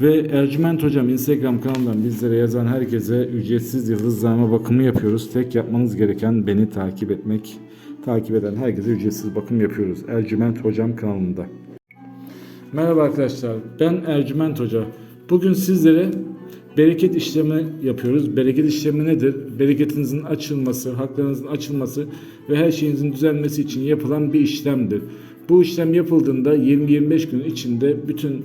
Ve Ercüment Hocam Instagram kanalından bizlere yazan herkese ücretsiz yıldızlama bakımı yapıyoruz. Tek yapmanız gereken beni takip etmek. Takip eden herkese ücretsiz bakım yapıyoruz. Ercüment Hocam kanalında. Merhaba arkadaşlar. Ben Ercüment Hoca. Bugün sizlere bereket işlemi yapıyoruz. Bereket işlemi nedir? Bereketinizin açılması, haklarınızın açılması ve her şeyinizin düzelmesi için yapılan bir işlemdir. Bu işlem yapıldığında 20-25 gün içinde bütün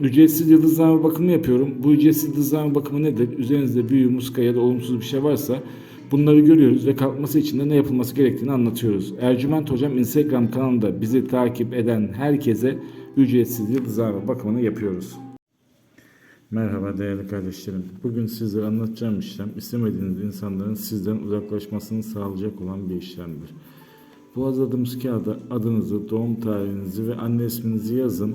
ücretsiz yıldızlama bakımı yapıyorum. Bu ücretsiz yıldızlama bakımı nedir? Üzerinizde büyü, muska ya da olumsuz bir şey varsa bunları görüyoruz ve kalkması için de ne yapılması gerektiğini anlatıyoruz. Ercüment Hocam Instagram kanalında bizi takip eden herkese ücretsiz yıldızlama bakımını yapıyoruz. Merhaba değerli kardeşlerim. Bugün sizlere anlatacağım işlem istemediğiniz insanların sizden uzaklaşmasını sağlayacak olan bir işlemdir. Bu hazırladığımız kağıda adınızı, doğum tarihinizi ve anne isminizi yazın